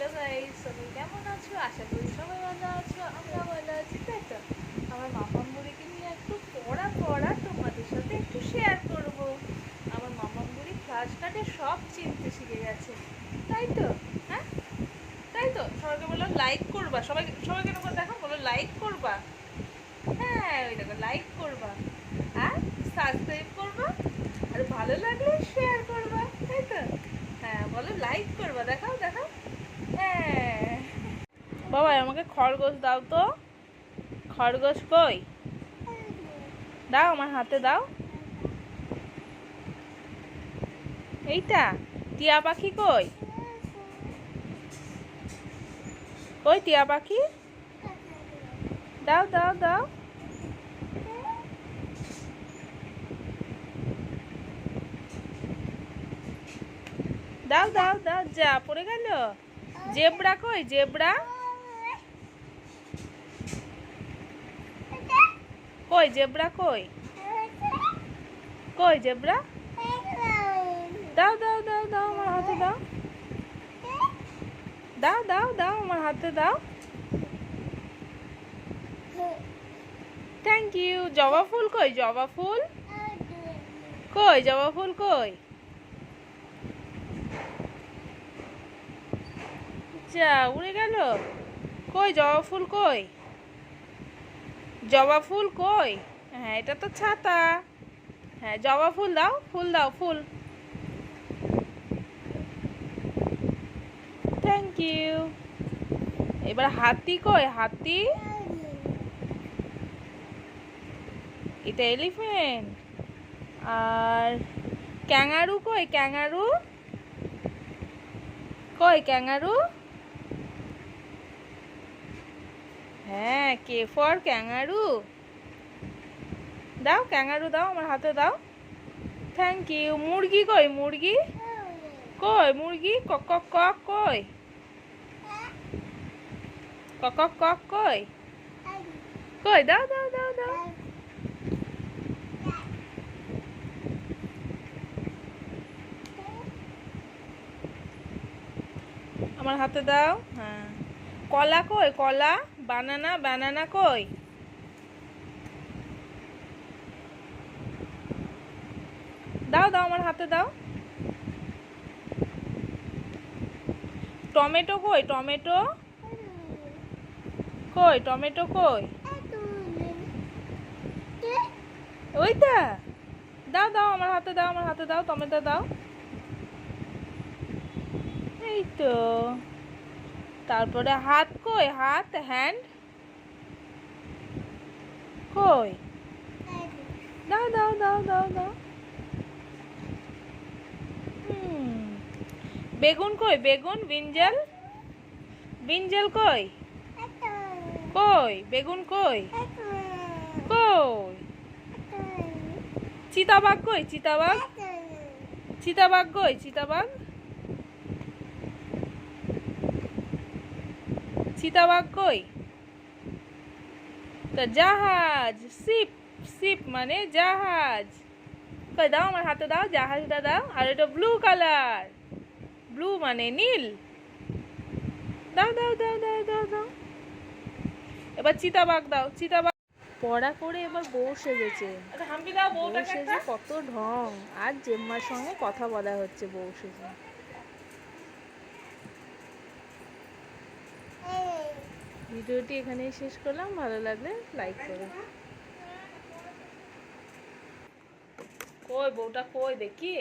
Hello guys সবাই কেমন আছো? আশা করি সবাই ভালো আছো, আমরা ভালো আছি। তাই তো, আমার মামাম বুড়িকে নিয়ে একটু পড়া পড়া তোমাদের সাথে একটু শেয়ার করব। আমার মামাম বুড়ি ফ্লাশ কার্ডে সব চিনতে শিখে গেছে। তাই তো হ্যাঁ? তাই তো, সবাইকে বলো লাইক করবা। সবাই, সবাইকে এরকম দেখো বলো লাইক করবা। হ্যাঁ ওই দেখো লাইক করবা। আর সাবস্ক্রাইব করবা। আর ভালো লাগলে শেয়ার করবা। তাই তো? হ্যাঁ বলো লাইক করবা। দেখাও বাবা আমাকে খরগোশ দাও তো। খরগোশ কই? দাও, আমার হাতে দাও। এইটা, টিয়া পাখি কই? কই টিয়া পাখি? দাও দাও দাও। দাও দাও দাও, যা, পড়ে গেল। জেব্রা কই, জেব্রা? কই জেব্রা কই? কই জেব্রা? দাও দাও দাও দাও আমার হাতে, দাও। দাও দাও দাও আমার হাতে, দাও। থ্যাংক ইউ জবা ফুল কই? জবা ফুল? কই? জবা ফুল কই? যা, উড়ে গেল। কই জবা ফুল কই? জবা ফুল কই? হ্যাঁ এটা তো ছাতা। হ্যাঁ জবা ফুল দাও ফুল দাও, ফুল। থ্যাংক ইউ এবার হাতি কই? হাতি? এটা এলিফেন্ট আর ক্যাঙ্গারু কই? ক্যাঙ্গারু কই ক্যাঙ্গারু হ্যাঁ কে ফর ক্যাঙ্গারু দাও ক্যাঙ্গারু দাও, আমার হাতে দাও। থ্যাংক ইউ মুরগি কই মুরগি? কই, মুরগি? কক কক কক, কই? কক কক কক, কই? কই, দাও দাও দাও দাও। আমার হাতে দাও। হ্যাঁ। কলা কই? কলা, বানানা বানানা কই? দাও দাও আমার হাতে দাও। টমেটো কই? টমেটো? কই? টমেটো কই? ওইটা দাও দাও আমার হাতে দাও, আমার হাতে দাও, টমেটো দাও। এই তো। তারপরে হাত কই? হাত হ্যান্ড কই? দাও দাও দাও দাও দাও বেগুন কই? বেগুন বিঞ্জল বিঞ্জল কই? কই? বেগুন কই? কই? চিতাবাঘ কই? চিতাবাঘ? চিতাবাঘ কই? চিতাবাঘ? চিতাবাঘ কই তো জাহাজ শিপ শিপ মানে জাহাজ। কই দাও আমার হাতে দাও জাহাজটা দাও। আর এটা ব্লু কালার ব্লু মানে নীল। দাও দাও দাও দাও দাও দাও। এবার চিতাবাঘ দাও চিতাবাঘ। পড়া করে এবার বউ সেজেছে। বউ সেজে কত ঢং। আর জেম্মার সঙ্গে কথা বলা হচ্ছে বউ সেজে। ভিডিওটি এখানেই শেষ করলাম। ভালো লাগলে লাইক করো। কই বউটা কই দেখি?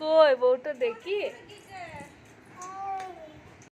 কই বউটা দেখি?